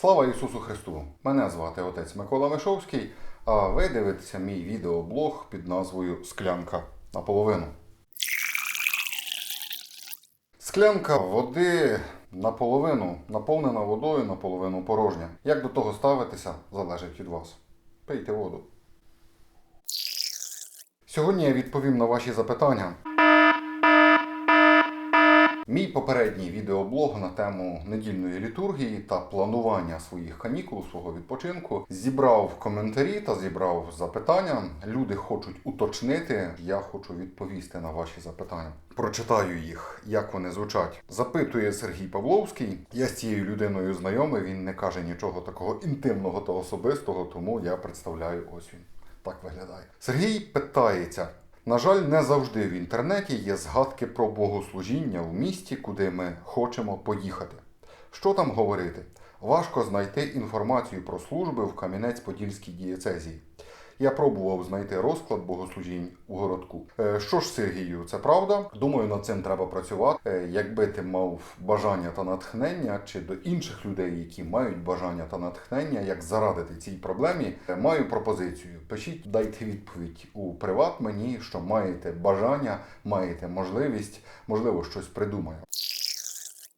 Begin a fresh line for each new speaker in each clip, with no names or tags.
Слава Ісусу Христу! Мене звати отець Микола Мишовський, а ви дивитеся мій відеоблог під назвою Склянка наполовину. Склянка води наполовину наповнена водою, наполовину порожня. Як до того ставитися, залежить від вас. Пийте воду. Сьогодні я відповім на ваші запитання. Мій попередній відеоблог на тему недільної літургії та планування своїх канікул, свого відпочинку зібрав коментарі та зібрав запитання. Люди хочуть уточнити. Я хочу відповісти на ваші запитання. Прочитаю їх, як вони звучать. Запитує Сергій Павловський. Я з цією людиною знайомий. Він не каже нічого такого інтимного та особистого, тому я представляю ось він. Так виглядає. Сергій питається. На жаль, не завжди в інтернеті є згадки про богослужіння в місті, куди ми хочемо поїхати. Що там говорити? Важко знайти інформацію про служби в Кам'янець-Подільській дієцезії. Я пробував знайти розклад богослужінь у городку. Е, Що ж, Сергію, це правда? Думаю, над цим треба працювати. Е, Якби ти мав бажання та натхнення, чи до інших людей, які мають бажання та натхнення, як зарадити цій проблемі, е, маю пропозицію. Пишіть, дайте відповідь у приват мені, що маєте бажання, маєте можливість, можливо, щось придумаю.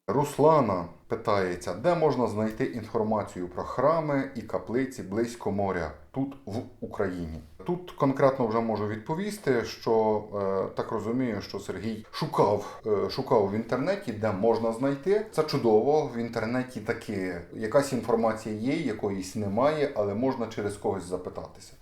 Руслана питається, де можна знайти інформацію про храми і каплиці близько моря тут в Україні. Тут конкретно вже можу відповісти, що е, так розумію, що Сергій шукав, е, шукав в інтернеті, де можна знайти. Це чудово. В інтернеті таки якась інформація є, якоїсь немає, але можна через когось запитатися.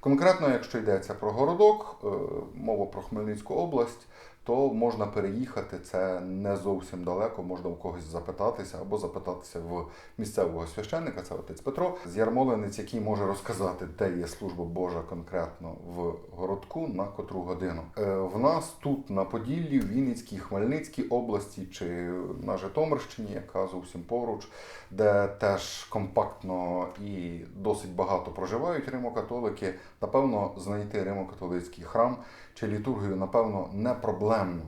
Конкретно, якщо йдеться про городок, е, мова про Хмельницьку область, то можна переїхати. Це не зовсім далеко, можна у когось запитатися або запитатися в місцевого священника, це отець Петро, з Ярмолинець, який може розказати, де є служба Божа конкретно в городку на котру годину. Е, В нас тут на Поділлі, в Вінницькій, Хмельницькій області чи на Житомирщині, яка зовсім поруч, де теж компактно і досить багато проживають римокатолики, напевно, знайти римокатолицький храм чи літургію, напевно, не проблемно,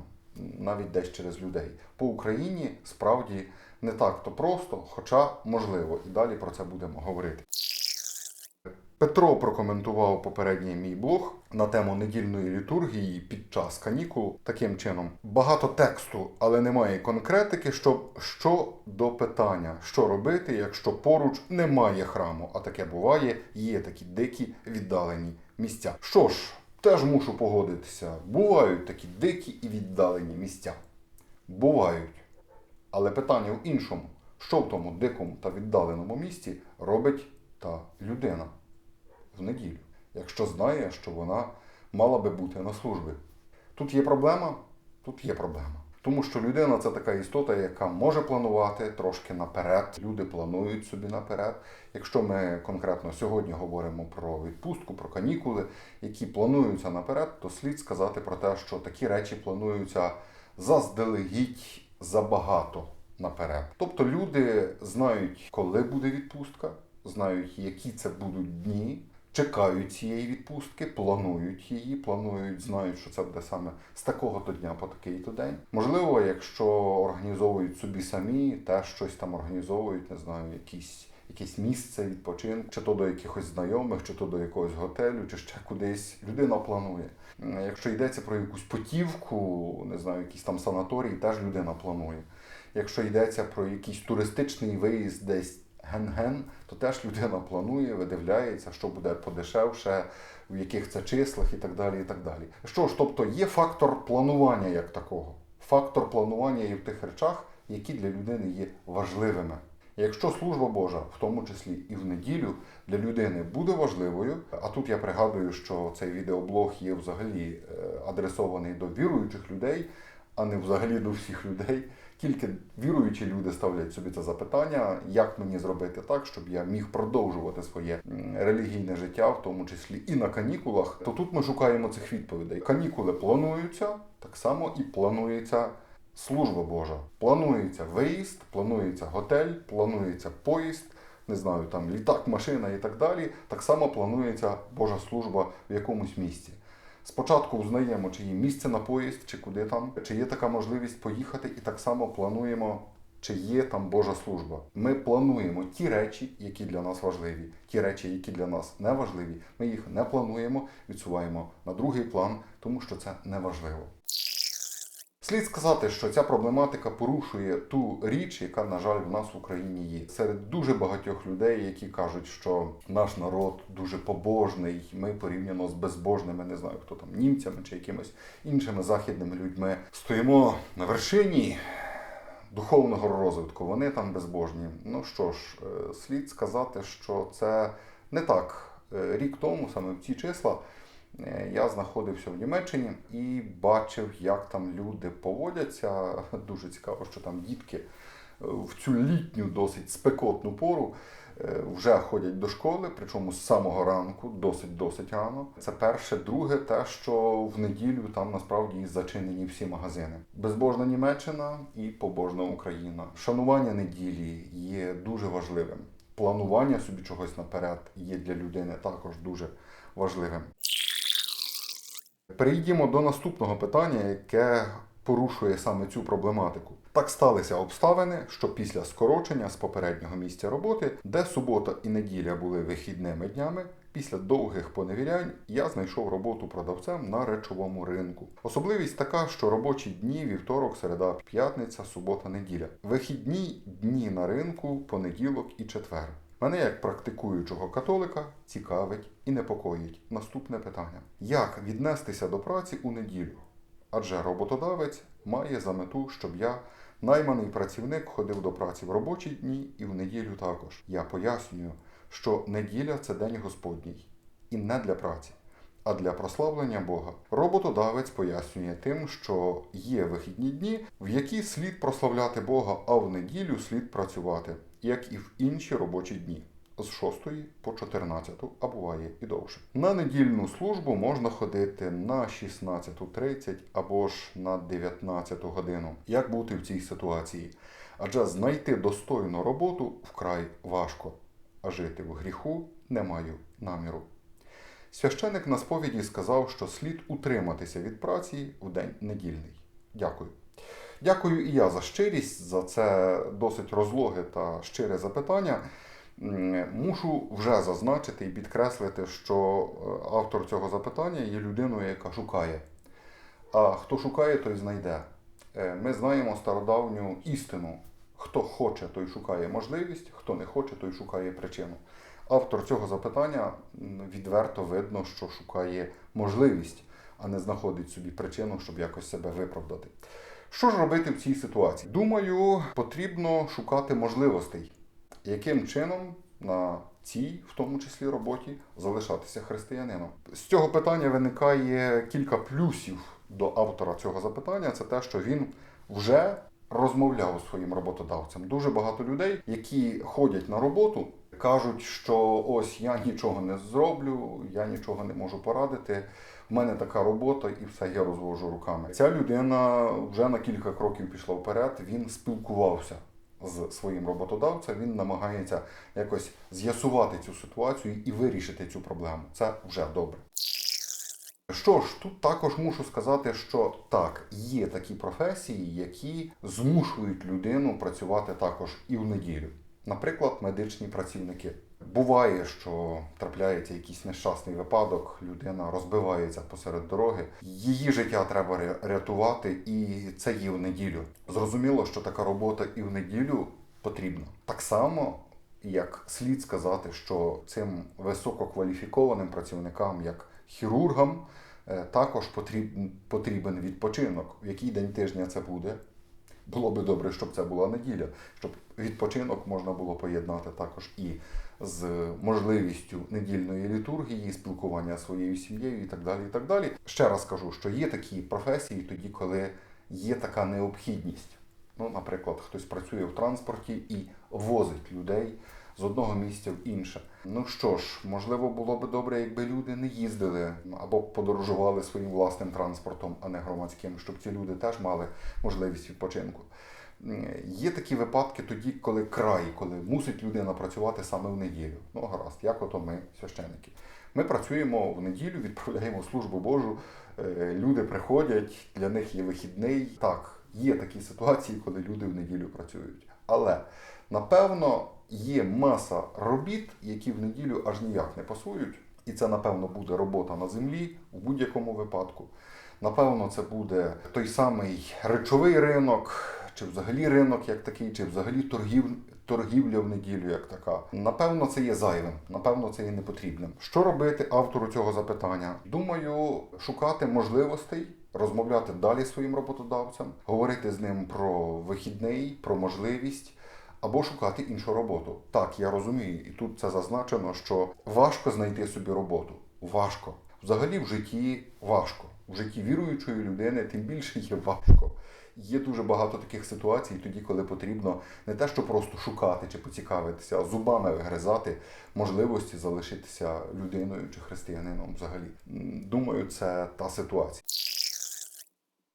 навіть десь через людей. По Україні справді не так то просто, хоча можливо, і далі про це будемо говорити. Петро прокоментував попередній мій блог на тему недільної літургії під час канікул таким чином. Багато тексту, але немає конкретики, щоб що до питання, що робити, якщо поруч немає храму. А таке буває, є такі дикі віддалені місця. Що ж, теж мушу погодитися. Бувають такі дикі і віддалені місця. Бувають. Але питання в іншому: що в тому дикому та віддаленому місці робить та людина в неділю, якщо знає, що вона мала би бути на службі. Тут є проблема, тут є проблема. Тому що людина це така істота, яка може планувати трошки наперед. Люди планують собі наперед. Якщо ми конкретно сьогодні говоримо про відпустку, про канікули, які плануються наперед, то слід сказати про те, що такі речі плануються заздалегідь забагато наперед. Тобто люди знають, коли буде відпустка, знають, які це будуть дні, чекають цієї відпустки, планують її, планують, знають, що це буде саме з такого то дня по такий то день. Можливо, якщо організовують собі самі, теж щось там організовують, не знаю, якісь. Якесь місце відпочинку, чи то до якихось знайомих, чи то до якогось готелю, чи ще кудись. Людина планує. Якщо йдеться про якусь потівку, не знаю, якийсь там санаторій, теж людина планує. Якщо йдеться про якийсь туристичний виїзд десь ген-ген, то теж людина планує, видивляється, що буде подешевше, в яких це числах і так далі. і так далі. Що ж, тобто є фактор планування як такого. Фактор планування є в тих речах, які для людини є важливими. Якщо служба Божа, в тому числі і в неділю, для людини буде важливою, а тут я пригадую, що цей відеоблог є взагалі е, адресований до віруючих людей, а не взагалі до всіх людей. Тільки віруючі люди ставлять собі це запитання, як мені зробити так, щоб я міг продовжувати своє релігійне життя, в тому числі і на канікулах. То тут ми шукаємо цих відповідей. Канікули плануються, так само і планується служба Божа. Планується виїзд, планується готель, планується поїзд. Не знаю, там літак, машина і так далі. Так само планується Божа служба в якомусь місці. Спочатку узнаємо, чи є місце на поїзд, чи куди там, чи є така можливість поїхати, і так само плануємо чи є там Божа служба. Ми плануємо ті речі, які для нас важливі, ті речі, які для нас не важливі. Ми їх не плануємо, відсуваємо на другий план, тому що це не важливо. Слід сказати, що ця проблематика порушує ту річ, яка, на жаль, в нас в Україні є. Серед дуже багатьох людей, які кажуть, що наш народ дуже побожний, ми порівняно з безбожними, не знаю хто там, німцями чи якимись іншими західними людьми, стоїмо на вершині духовного розвитку. Вони там безбожні. Ну що ж, е, слід сказати, що це не так. Е, Рік тому, саме в ці числа, я знаходився в Німеччині і бачив, як там люди поводяться. Дуже цікаво, що там дітки е, в цю літню досить спекотну пору е, вже ходять до школи, причому з самого ранку, досить досить рано. Це перше, друге, те, що в неділю там насправді зачинені всі магазини. Безбожна Німеччина і побожна Україна. Шанування неділі є дуже важливим. Планування собі чогось наперед є для людини також дуже важливим. Перейдімо до наступного питання, яке порушує саме цю проблематику. Так сталися обставини, що після скорочення з попереднього місця роботи, де субота і неділя були вихідними днями, після довгих поневірянь я знайшов роботу продавцем на речовому ринку. Особливість така, що робочі дні вівторок, середа, п'ятниця, субота, неділя. Вихідні дні на ринку понеділок і четвер. Мене, як практикуючого католика, цікавить і непокоїть наступне питання: як віднестися до праці у неділю? Адже роботодавець має за мету, щоб я, найманий працівник, ходив до праці в робочі дні і в неділю також. Я пояснюю, що неділя це день Господній, і не для праці, а для прославлення Бога. Роботодавець пояснює тим, що є вихідні дні, в які слід прославляти Бога, а в неділю слід працювати, як і в інші робочі дні. З 6 по 14, а буває і довше. На недільну службу можна ходити на 16.30 або ж на 19 годину. Як бути в цій ситуації? Адже знайти достойну роботу вкрай важко, а жити в гріху не маю наміру. Священик на сповіді сказав, що слід утриматися від праці в день недільний. Дякую. Дякую і я за щирість, за це досить розлоге та щире запитання. Мушу вже зазначити і підкреслити, що е, автор цього запитання є людиною, яка шукає. А хто шукає, той знайде. Е, Ми знаємо стародавню істину. Хто хоче, той шукає можливість, хто не хоче, той шукає причину. Автор цього запитання відверто видно, що шукає можливість, а не знаходить собі причину, щоб якось себе виправдати. Що ж робити в цій ситуації? Думаю, потрібно шукати можливостей, яким чином на цій, в тому числі, роботі, залишатися християнином. З цього питання виникає кілька плюсів до автора цього запитання. Це те, що він вже розмовляв зі своїм роботодавцем. Дуже багато людей, які ходять на роботу, кажуть, що ось я нічого не зроблю, я нічого не можу порадити. В мене така робота і все я розвожу руками. Ця людина вже на кілька кроків пішла вперед. Він спілкувався з своїм роботодавцем. Він намагається якось з'ясувати цю ситуацію і вирішити цю проблему. Це вже добре. Що ж, тут також мушу сказати, що так, є такі професії, які змушують людину працювати також і в неділю. Наприклад, медичні працівники. Буває, що трапляється якийсь нещасний випадок, людина розбивається посеред дороги. Її життя треба рятувати, і це є в неділю. Зрозуміло, що така робота і в неділю потрібна. Так само, як слід сказати, що цим висококваліфікованим працівникам, як хірургам, е, також потрібен відпочинок. В який день тижня це буде? Було би добре, щоб це була неділя, щоб відпочинок можна було поєднати також і з можливістю недільної літургії, спілкування своєю сім'єю і так далі. І так далі. Ще раз кажу, що є такі професії тоді, коли є така необхідність. Ну, наприклад, хтось працює в транспорті і возить людей з одного місця в інше. Ну що ж, можливо, було б добре, якби люди не їздили або подорожували своїм власним транспортом, а не громадським, щоб ці люди теж мали можливість відпочинку. М, Є такі випадки тоді, коли край, коли мусить людина працювати саме в неділю. Ну, гаразд, як ото ми, священники. Ми працюємо в неділю, відправляємо службу Божу. е, Люди приходять, для них є вихідний. Так, є такі ситуації, коли люди в неділю працюють. Але напевно є маса робіт, які в неділю аж ніяк не пасують. І це, напевно, буде робота на землі в будь-якому випадку. Напевно, це буде той самий речовий ринок, чи взагалі ринок як такий, чи взагалі торгів, торгівля в неділю як така. Напевно, це є зайвим, напевно, це є непотрібним. Що робити автору цього запитання? Думаю, шукати можливостей. Розмовляти далі своїм роботодавцем, говорити з ним про вихідний, про можливість або шукати іншу роботу. Так, я розумію, і тут це зазначено, що важко знайти собі роботу. Важко. Взагалі в житті важко. В житті віруючої людини тим більше є важко. Є дуже багато таких ситуацій, тоді, коли потрібно не те, що просто шукати чи поцікавитися, а зубами вигризати можливості залишитися людиною чи християнином взагалі. Думаю, це та ситуація.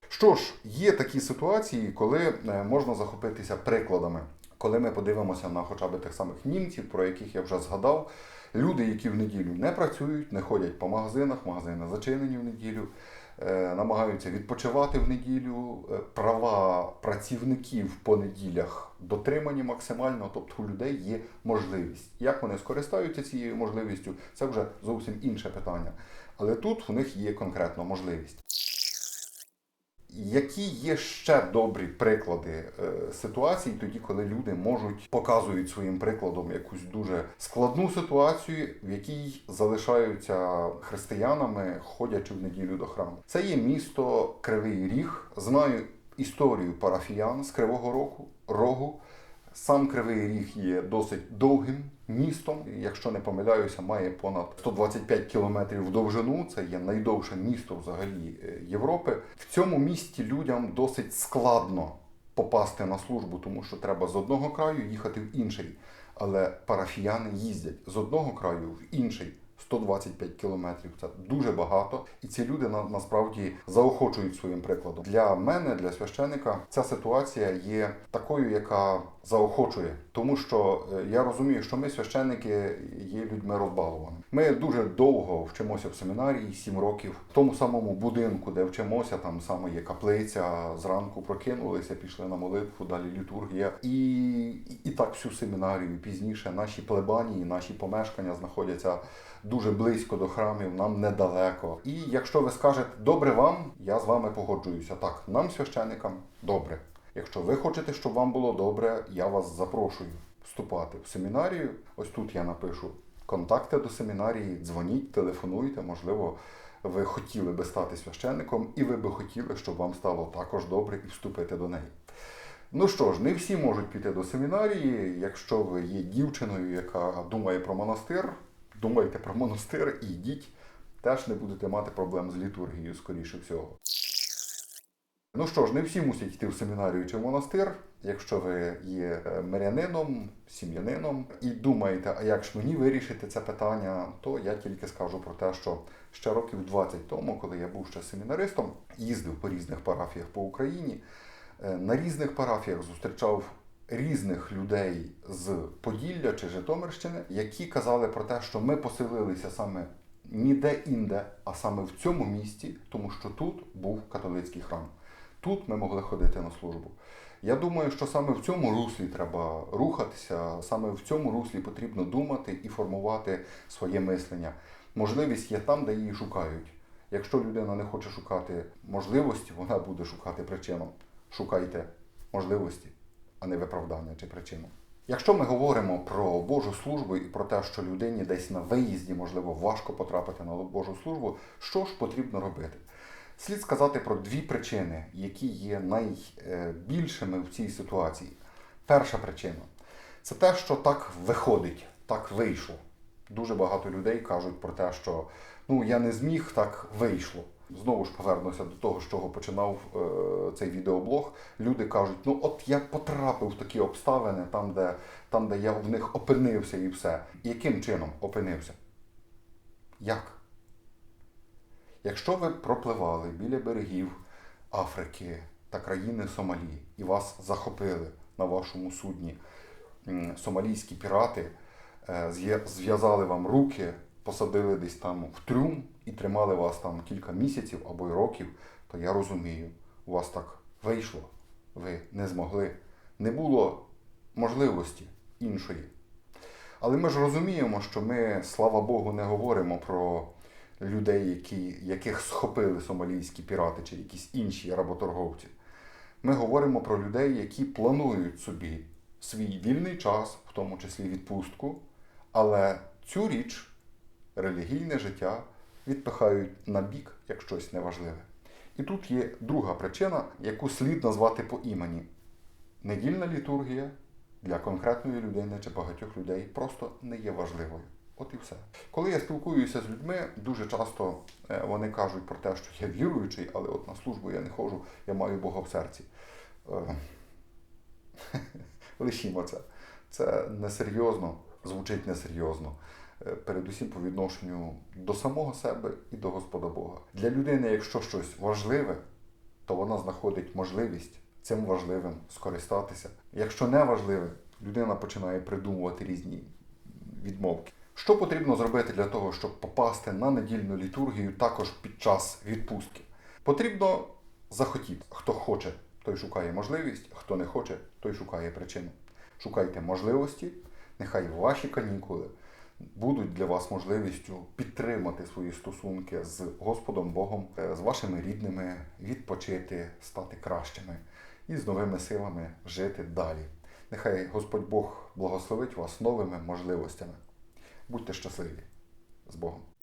Що ж, є такі ситуації, коли е, можна захопитися прикладами. Коли ми подивимося на хоча б тих самих німців, про яких я вже згадав, люди, які в неділю не працюють, не ходять по магазинах, магазини зачинені в неділю, намагаються відпочивати в неділю, е, права працівників по неділях дотримані максимально, тобто у людей є можливість. Як вони скористаються цією можливістю, це вже зовсім інше питання. Але тут у них є конкретно можливість. Які є ще добрі приклади е, ситуацій, тоді, коли люди можуть показують своїм прикладом якусь дуже складну ситуацію, в якій залишаються християнами, ходячи в неділю до храму. Це є місто Кривий Ріг. Знаю історію парафіян з Кривого Рогу. Сам Кривий Ріг є досить довгим містом. Якщо не помиляюся, має понад 125 кілометрів в довжину. Це є найдовше місто взагалі е, Європи. В цьому місті людям досить складно попасти на службу, тому що треба з одного краю їхати в інший. Але парафіяни їздять з одного краю в інший. 125 кілометрів це дуже багато, і ці люди на, насправді заохочують своїм прикладом. Для мене, для священика, ця ситуація є такою, яка заохочує, тому що е, я розумію, що ми священники є людьми розбалованими. Ми дуже довго вчимося в семінарії, 7 років, в тому самому будинку, де вчимося, там саме є каплиця. Зранку прокинулися, пішли на молитву, далі літургія, і, і, так всю семінарію. Пізніше наші плебанії, наші помешкання знаходяться дуже близько до храмів, нам недалеко. І якщо ви скажете добре вам, я з вами погоджуюся. Так, нам, священикам, добре. Якщо ви хочете, щоб вам було добре, я вас запрошую вступати в семінарію. Ось тут я напишу контакти до семінарії, дзвоніть, телефонуйте, можливо. Ви хотіли би стати священником, і ви би хотіли, щоб вам стало також добре і вступити до неї. Ну що ж, не всі можуть піти до семінарії. Якщо ви є дівчиною, яка думає про монастир, думайте про монастир і йдіть, теж не будете мати проблем з літургією, скоріше всього. Ну що ж, не всі мусять йти в семінарію чи в монастир. Якщо ви є е, мирянином, сім'янином і думаєте, а як ж мені вирішити це питання, то я тільки скажу про те, що ще років 20 тому, коли я був ще семінаристом, їздив по різних парафіях по Україні. Е, На різних парафіях зустрічав різних людей з Поділля чи Житомирщини, які казали про те, що ми поселилися саме ніде інде, а саме в цьому місті, тому що тут був католицький храм. Тут ми могли ходити на службу. Я думаю, що саме в цьому руслі треба рухатися, саме в цьому руслі потрібно думати і формувати своє мислення. Можливість є там, де її шукають. Якщо людина не хоче шукати можливості, вона буде шукати причину. Шукайте можливості, а не виправдання чи причину. Якщо ми говоримо про Божу службу і про те, що людині десь на виїзді, можливо, важко потрапити на Божу службу, що ж потрібно робити? Слід сказати про дві причини, які є найбільшими в цій ситуації. Перша причина це те, що так виходить, так вийшло. Дуже багато людей кажуть про те, що ну я не зміг, так вийшло. Знову ж повернуся до того, з чого починав е, цей відеоблог. Люди кажуть, ну от я потрапив в такі обставини, там, де, там, де я в них опинився і все. Яким чином опинився? Як? Якщо ви пропливали біля берегів Африки та країни Сомалі і вас захопили на вашому судні сомалійські пірати, е, зв'язали вам руки, посадили десь там в трюм і тримали вас там кілька місяців або й років, то я розумію, у вас так вийшло, ви не змогли. Не було можливості іншої. Але ми ж розуміємо, що ми, слава Богу, не говоримо про людей, які, яких схопили сомалійські пірати чи якісь інші работорговці. Ми говоримо про людей, які планують собі свій вільний час, в тому числі відпустку, але цю річ, релігійне життя, відпихають на бік як щось неважливе. І тут є друга причина, яку слід назвати по імені. Недільна літургія для конкретної людини чи багатьох людей просто не є важливою. От і все. Коли я спілкуюся з людьми, дуже часто е, вони кажуть про те, що я віруючий, але от на службу я не ходжу, я маю Бога в серці. Е, Лишімо це. Це несерйозно, звучить несерйозно. Е, Передусім по відношенню до самого себе і до Господа Бога. Для людини, якщо щось важливе, то вона знаходить можливість цим важливим скористатися. Якщо не важливе, людина починає придумувати різні відмовки. Що потрібно зробити для того, щоб попасти на недільну літургію також під час відпустки? Потрібно захотіти. Хто хоче, той шукає можливість, хто не хоче, той шукає причину. Шукайте можливості, нехай ваші канікули будуть для вас можливістю підтримати свої стосунки з Господом Богом, е, з вашими рідними, відпочити, стати кращими і з новими силами жити далі. Нехай Господь Бог благословить вас новими можливостями. Будьте щасливі з Богом.